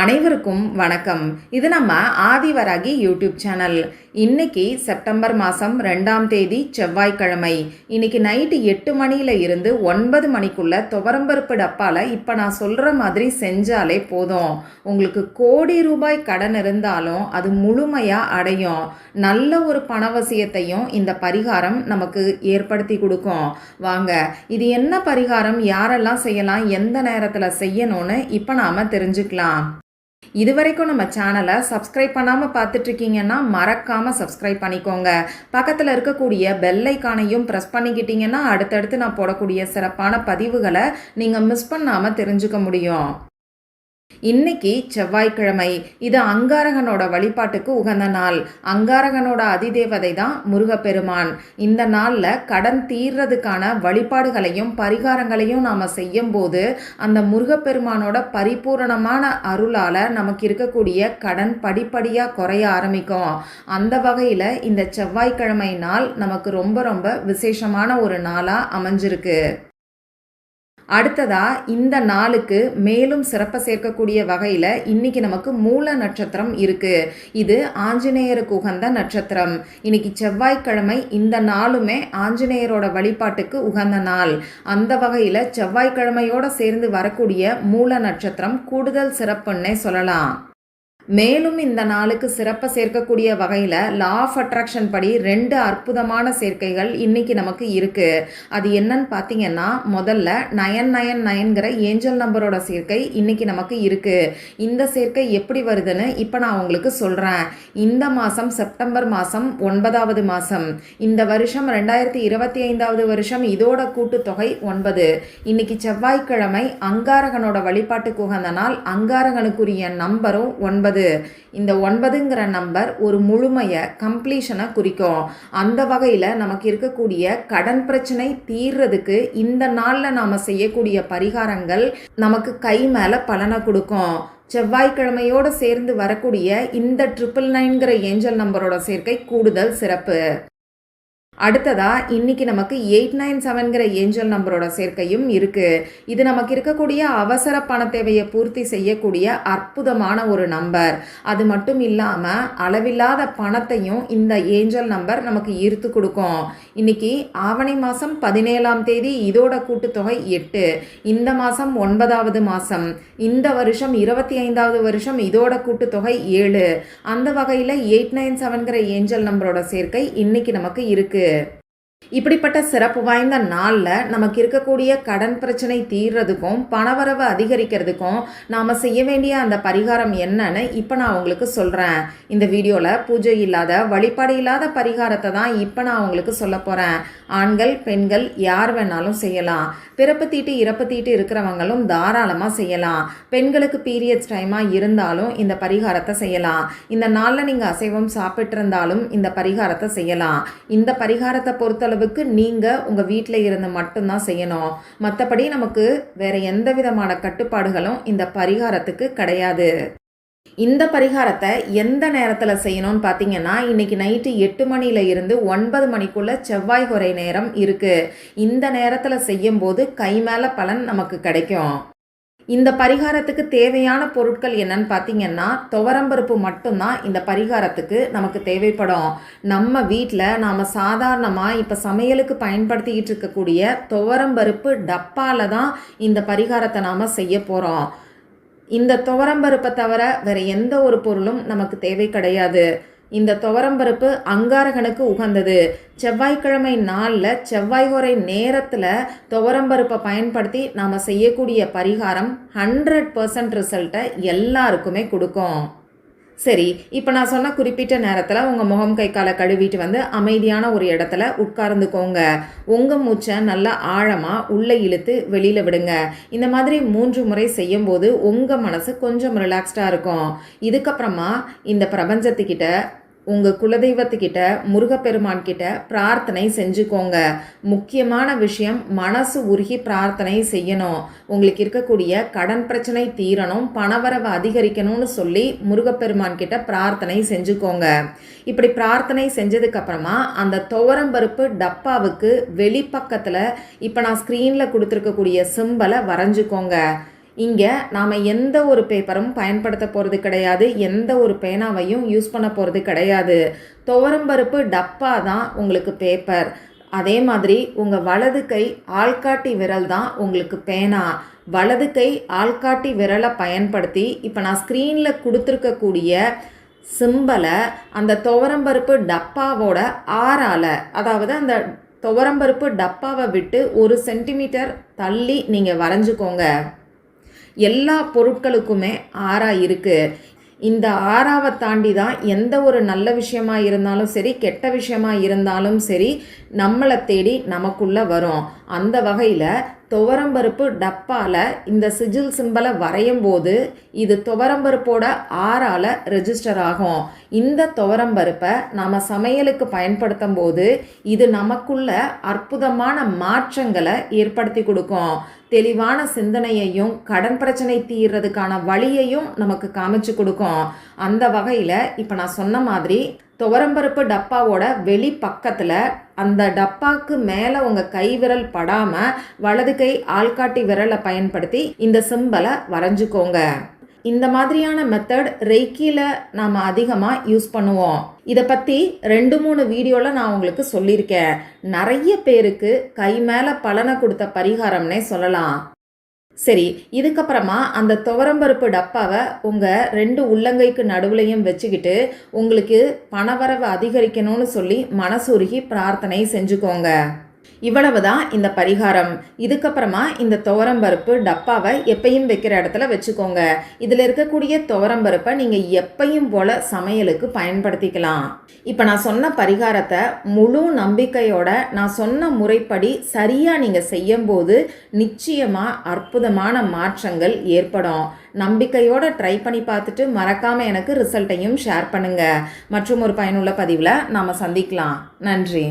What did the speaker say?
அனைவருக்கும் வணக்கம். இது நம்ம ஆதிவராகி யூடியூப் சேனல். இன்னைக்கு செப்டம்பர் மாதம் ரெண்டாம் தேதி செவ்வாய்க்கிழமை. இன்னைக்கு நைட்டு எட்டு மணியில இருந்து ஒன்பது மணிக்குள்ள துவரம்பருப்பு டப்பால இப்போ நான் சொல்கிற மாதிரி செஞ்சாலே போதும். உங்களுக்கு கோடி ரூபாய் கடன் இருந்தாலும் அது முழுமையாக அடையும். நல்ல ஒரு பணவசியத்தையும் இந்த பரிகாரம் நமக்கு ஏற்படுத்தி கொடுக்கும். வாங்க இது என்ன பரிகாரம்? யாரெல்லாம் செய்யலாம்? எந்த நேரத்தில் செய்யணும்னு இப்போ நாம் தெரிஞ்சுக்கலாம். இதுவரைக்கும் நம்ம சேனலை சப்ஸ்கிரைப் பண்ணாமல் பார்த்துட்ருக்கீங்கன்னா மறக்காமல் சப்ஸ்கிரைப் பண்ணிக்கோங்க. பக்கத்தில் இருக்கக்கூடிய பெல்லைக்கானையும் ப்ரெஸ் பண்ணிக்கிட்டிங்கன்னா அடுத்தடுத்து நான் போடக்கூடிய சிறப்பான பதிவுகளை நீங்கள் மிஸ் பண்ணாமல் தெரிஞ்சுக்க முடியும். இன்னைக்கு செவ்வாய்க்கிழமை. இது அங்காரகனோட வழிபாட்டுக்கு உகந்த நாள். அங்காரகனோட அதிதேவதை தான் முருகப்பெருமான். இந்த நாளில் கடன் தீர்றதுக்கான வழிபாடுகளையும் பரிகாரங்களையும் நாம் செய்யும்போது அந்த முருகப்பெருமானோட பரிபூரணமான அருளால் நமக்கு இருக்கக்கூடிய கடன் படிப்படியாக குறைய ஆரம்பிக்கும். அந்த வகையில் இந்த செவ்வாய்க்கிழமை நாள் நமக்கு ரொம்ப ரொம்ப விசேஷமான ஒரு நாளாக அமைஞ்சிருக்கு. அடுத்ததா இந்த நாளுக்கு மேலும் சிறப்பை சேர்க்கக்கூடிய வகையில் இன்னைக்கு நமக்கு மூல நட்சத்திரம் இருக்கு. இது ஆஞ்சநேயருக்கு உகந்த நட்சத்திரம். இன்னைக்கு செவ்வாய்க்கிழமை இந்த நாளுமே ஆஞ்சநேயரோட வழிபாட்டுக்கு உகந்த நாள். அந்த வகையில் செவ்வாய்க்கிழமையோட சேர்ந்து வரக்கூடிய மூல நட்சத்திரம் கூடுதல் சிறப்புன்னே சொல்லலாம். மேலும் இந்த நாளுக்கு சிறப்பை சேர்க்கக்கூடிய வகையில் லா ஆஃப் அட்ராக்ஷன் படி ரெண்டு அற்புதமான சேர்க்கைகள் இன்னைக்கு நமக்கு இருக்கு. அது என்னன்னு பார்த்தீங்கன்னா முதல்ல நயன் நயன் நயன்கிற ஏஞ்சல் நம்பரோட சேர்க்கை இன்னைக்கு நமக்கு இருக்கு. இந்த சேர்க்கை எப்படி வருதுன்னு இப்போ நான் உங்களுக்கு சொல்கிறேன் இந்த மாதம் செப்டம்பர் மாதம் ஒன்பதாவது மாதம் இந்த வருஷம் ரெண்டாயிரத்தி இருபத்தி ஐந்தாவது வருஷம் இதோட கூட்டுத்தொகை ஒன்பது. இன்னைக்கு செவ்வாய்க்கிழமை அங்காரகனோட வழிபாட்டுக்கு உகந்த நாள் அங்காரகனுக்குரிய நம்பரும் ஒன்பது. ஒன்பது. இந்த ஒன்பதுங்கிற நம்பர் ஒரு முழுமையை கம்ப்ளீஷனை குறிக்கும். அந்த வகையில் நமக்கு இருக்கக்கூடிய கடன் பிரச்சனை தீர்றதுக்கு இந்த நாளில் நாம் செய்யக்கூடிய பரிகாரங்கள் நமக்கு கை மேலே பலனை கொடுக்கும். செவ்வாய்க்கிழமையோடு சேர்ந்து வரக்கூடிய இந்த ட்ரிபிள் நைன்கிற ஏஞ்சல் நம்பரோட சேர்க்கை கூடுதல் சிறப்பு. அடுத்ததா இன்னைக்கு நமக்கு எயிட் நைன் செவன்கிற ஏஞ்சல் நம்பரோட சேர்க்கையும் இருக்கு. இது நமக்கு இருக்கக்கூடிய அவசர பண தேவையை பூர்த்தி செய்யக்கூடிய அற்புதமான ஒரு நம்பர். அது மட்டும் இல்லாம அளவில்லாத பணத்தையும் இந்த ஏஞ்சல் நம்பர் நமக்கு ஈர்த்து கொடுக்கும். இன்னைக்கு ஆவணி மாசம் பதினேழாம் தேதி இதோட கூட்டுத்தொகை எட்டு. இந்த மாசம் ஒன்பதாவது மாசம். இந்த வருஷம் இருபத்தி ஐந்தாவது வருஷம் இதோட கூட்டுத்தொகை ஏழு. அந்த வகையில் எயிட் நைன் செவன்கிற ஏஞ்சல் நம்பரோட சேர்க்கை இன்னைக்கு நமக்கு இருக்கு. é இப்படிப்பட்ட சிறப்பு வாய்ந்த நாளில் நமக்கு இருக்கக்கூடிய கடன் பிரச்சனை தீர்றதுக்கும் பணவரவு அதிகரிக்கிறதுக்கும் நாம் செய்ய வேண்டிய அந்த பரிகாரம் என்னன்னு இப்போ நான் உங்களுக்கு சொல்கிறேன் இந்த வீடியோவில் பூஜை இல்லாத வழிபாடு இல்லாத பரிகாரத்தை தான் இப்போ நான் உங்களுக்கு சொல்ல போகிறேன் ஆண்கள் பெண்கள் யார் வேணாலும் செய்யலாம். பிறப்பு தீட்டு இறப்பு தீட்டு இருக்கிறவங்களும் தாராளமாக செய்யலாம். பெண்களுக்கு பீரியட்ஸ் டைமாக இருந்தாலும் இந்த பரிகாரத்தை செய்யலாம். இந்த நாளில் நீங்கள் அசைவம் சாப்பிட்டு இருந்தாலும் இந்த பரிகாரத்தை செய்யலாம். இந்த பரிகாரத்தை அளவுக்கு நீங்கள் உங்கள் வீட்டில் இருந்து மட்டும்தான் செய்யணும். மற்றபடி நமக்கு வேறு எந்த விதமான கட்டுப்பாடுகளும் இந்த பரிகாரத்துக்கு கிடையாது. இந்த பரிகாரத்தை எந்த நேரத்தில் செய்யணும்னு பார்த்தீங்கன்னா இன்னைக்கு நைட்டு எட்டு மணியில இருந்து ஒன்பது மணிக்குள்ள செவ்வாய் குறை நேரம் இருக்கு. இந்த நேரத்தில் செய்யும்போது கை மேலே பலன் நமக்கு கிடைக்கும். இந்த பரிகாரத்துக்கு தேவையான பொருட்கள் என்னன்னு பார்த்தீங்கன்னா துவரம்பருப்பு மட்டும்தான் இந்த பரிகாரத்துக்கு நமக்கு தேவைப்படும். நம்ம வீட்டில் நாம் சாதாரணமாக இப்போ சமையலுக்கு பயன்படுத்திக்கிட்டு இருக்கக்கூடிய துவரம்பருப்பு டப்பாவில் தான் இந்த பரிகாரத்தை நாம் செய்ய போகிறோம் இந்த துவரம்பருப்பை தவிர வேறு எந்த ஒரு பொருளும் நமக்கு தேவை கிடையாது. இந்த துவரம்பருப்பு அங்காரகனுக்கு உகந்தது. செவ்வாய்க்கிழமை நாளில் செவ்வாய் உரை நேரத்தில் துவரம்பருப்பை பயன்படுத்தி நாம் செய்யக்கூடிய பரிகாரம் ஹண்ட்ரட் பர்சன்ட் ரிசல்ட்டை எல்லாருக்குமே கொடுக்கும். சரி இப்போ நான் சொன்ன குறிப்பிட்ட நேரத்தில் உங்கள் முகம் கை காலை கழுவிட்டு வந்து அமைதியான ஒரு இடத்துல உட்கார்ந்துக்கோங்க. உங்கள் மூச்சை நல்லா ஆழமாக உள்ளே இழுத்து வெளியில் விடுங்க. இந்த மாதிரி மூன்று முறை செய்யும்போது உங்கள் மனசு கொஞ்சம் ரிலாக்ஸ்டாக இருக்கும். இதுக்கப்புறமா இந்த பிரபஞ்சத்துக்கிட்ட உங்கள் குலதெய்வத்துக்கிட்ட முருகப்பெருமான் கிட்ட பிரார்த்தனை செஞ்சுக்கோங்க. முக்கியமான விஷயம் மனசு உருகி பிரார்த்தனை செய்யணும். உங்களுக்கு இருக்கக்கூடிய கடன் பிரச்சனை தீரணும் பணவரவு அதிகரிக்கணும்னு சொல்லி முருகப்பெருமான் கிட்ட பிரார்த்தனை செஞ்சுக்கோங்க. இப்படி பிரார்த்தனை செஞ்சதுக்கப்புறமா அந்த துவரம்பருப்பு டப்பாவுக்கு வெளிப்பக்கத்தில் இப்போ நான் ஸ்க்ரீனில் கொடுத்துருக்கக்கூடிய சிம்பலை வரைஞ்சிக்கோங்க. இங்கே நாம் எந்த ஒரு பேப்பரும் பயன்படுத்த போகிறது கிடையாது. எந்த ஒரு பேனாவையும் யூஸ் பண்ண போகிறது கிடையாது. துவரம்பருப்பு டப்பா தான் உங்களுக்கு பேப்பர் அதே மாதிரி உங்கள் வலது கை ஆள்காட்டி விரல் தான் உங்களுக்கு பேனா. வலது கை ஆள்காட்டி விரலை பயன்படுத்தி இப்போ நான் ஸ்க்ரீனில் கொடுத்துருக்கக்கூடிய சிம்பலை அந்த துவரம்பருப்பு டப்பாவோட ஆறால் அதாவது அந்த துவரம்பருப்பு டப்பாவை விட்டு ஒரு சென்டிமீட்டர் தள்ளி நீங்கள் வரைஞ்சிக்கோங்க. எல்லா பொருட்களுக்குமே ஆறா இருக்குது இந்த ஆறாவை தாண்டி தான் எந்த ஒரு நல்ல விஷயமா இருந்தாலும் சரி கெட்ட விஷயமா இருந்தாலும் சரி நம்மளை தேடி நமக்குள்ளே வரும். அந்த வகையில் துவரம்பருப்பு டப்பால இந்த சிஜில் சிம்பலை வரையும் போது இது துவரம்பருப்போட ஆறால் ரெஜிஸ்டர் ஆகும். இந்த துவரம்பருப்பை நாம் சமையலுக்கு பயன்படுத்தும் போது இது நமக்குள்ள அற்புதமான மாற்றங்களை ஏற்படுத்தி கொடுக்கும். தெளிவான சிந்தனையையும் கடன் பிரச்சனை தீர்றதுக்கான வழியையும் நமக்கு காமிச்சு கொடுக்கும். அந்த வகையில் இப்போ நான் சொன்ன மாதிரி துவரம்பருப்பு டப்பாவோட வெளி பக்கத்தில் அந்த டப்பாக்கு மேலே உங்கள் கை விரல் படாமல் வலது கை ஆள்காட்டி விரலை பயன்படுத்தி இந்த சிம்பலை வரைஞ்சிக்கோங்க. இந்த மாதிரியான மெத்தட் ரெய்க்கியில் நாம் அதிகமாக யூஸ் பண்ணுவோம். இதை பற்றி ரெண்டு மூணு வீடியோவில் நான் உங்களுக்கு சொல்லியிருக்கேன். நிறைய பேருக்கு கை மேலே பலனை கொடுத்த பரிகாரம்னே சொல்லலாம். சரி இதுக்கப்புறமா அந்த துவரம்பருப்பு டப்பாவை உங்கள் ரெண்டு உள்ளங்கைக்கு நடுவுலையும் வச்சுக்கிட்டு உங்களுக்கு பணவரவு அதிகரிக்கணும்னு சொல்லி மனசுருகி பிரார்த்தனை செஞ்சுக்கோங்க. இவ்வளவு தான் இந்த பரிகாரம். இதுக்கப்புறமா இந்த துவரம்பருப்பு டப்பாவை எப்பயும் வைக்கிற இடத்துல வச்சுக்கோங்க. இதில் இருக்கக்கூடிய துவரம்பருப்பை நீங்கள் எப்பையும் போல் சமையலுக்கு பயன்படுத்திக்கலாம். இப்போ நான் சொன்ன பரிகாரத்தை முழு நம்பிக்கையோட நான் சொன்ன முறைப்படி சரியாக நீங்கள் செய்யும்போது நிச்சயமாக அற்புதமான மாற்றங்கள் ஏற்படும். நம்பிக்கையோட ட்ரை பண்ணி பார்த்துட்டு மறக்காமல் எனக்கு ரிசல்ட்டையும் ஷேர் பண்ணுங்கள் மற்றும் ஒரு பயனுள்ள பதிவில் நாம் சந்திக்கலாம். நன்றி.